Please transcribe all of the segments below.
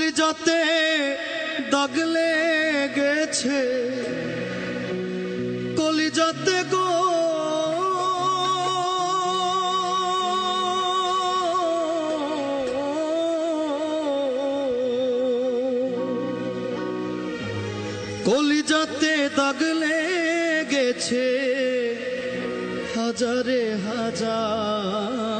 কলিজাতে দাগলে গেছে কলিজাতে গো। কলিজাতে দাগলে গেছে হাজারে হাজার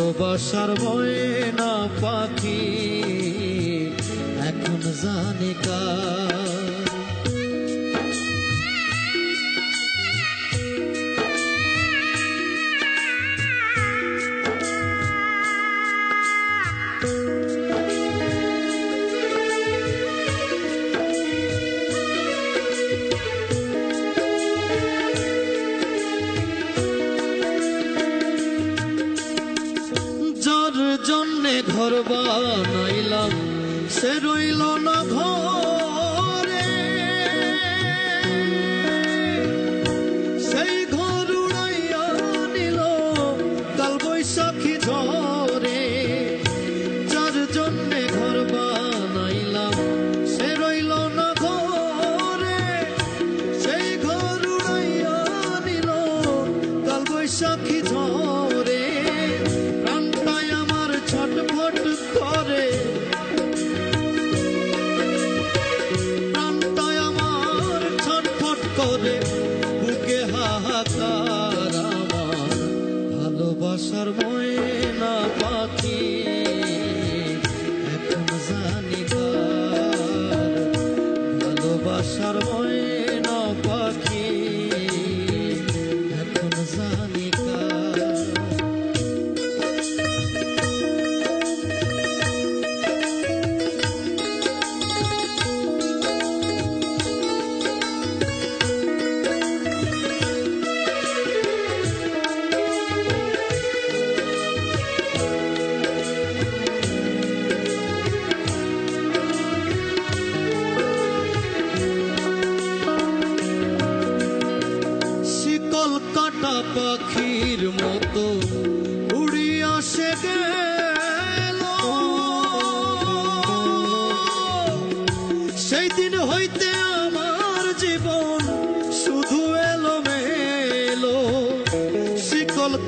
ভালোবাসার ময়না পাখি এখন জানে কার রইল না ঘরে। সেই ঘর নিল কাল বৈশাখী ঝরে যার জন্যে ঘর বানাইলাম, সে রইল না ঘরে। সেই ঘর নিল কাল বৈশাখী করে বুকে হাহাকার আমার। ভালোবাসার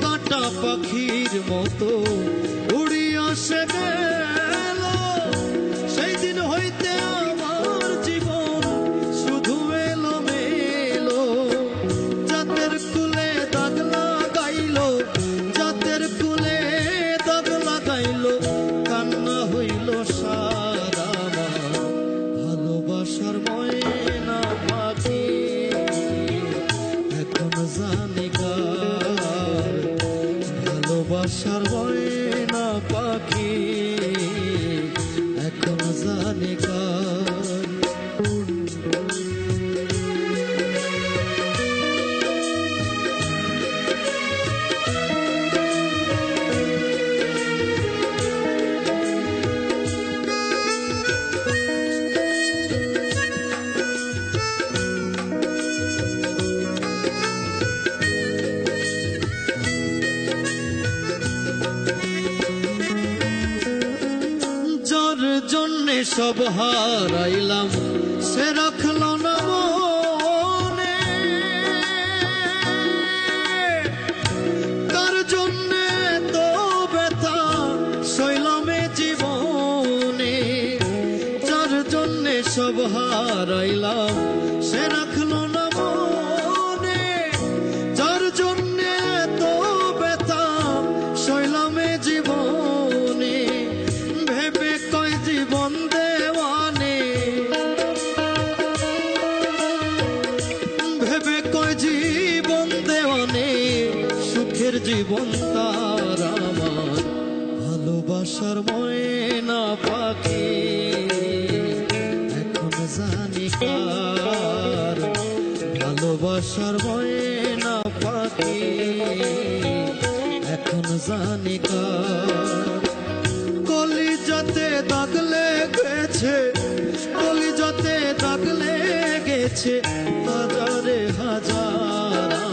কাটা পাখির মতো উড়িয়া সে সব হারাইলাম। সে রাখল না মনে। তার জন্যে তো ব্যথা শৈলামে জীবনে। যার জন্যে সব হারাইলাম। জীবন তার আমার ভালোবাসার ময়না পাখি। এখন জানি কার ভালোবাসার ময়না পাখি। এখন জানি কার কলিজাতে দাগ লেগেছে, কলিজাতে দাগ লেগেছে হাজারে হাজার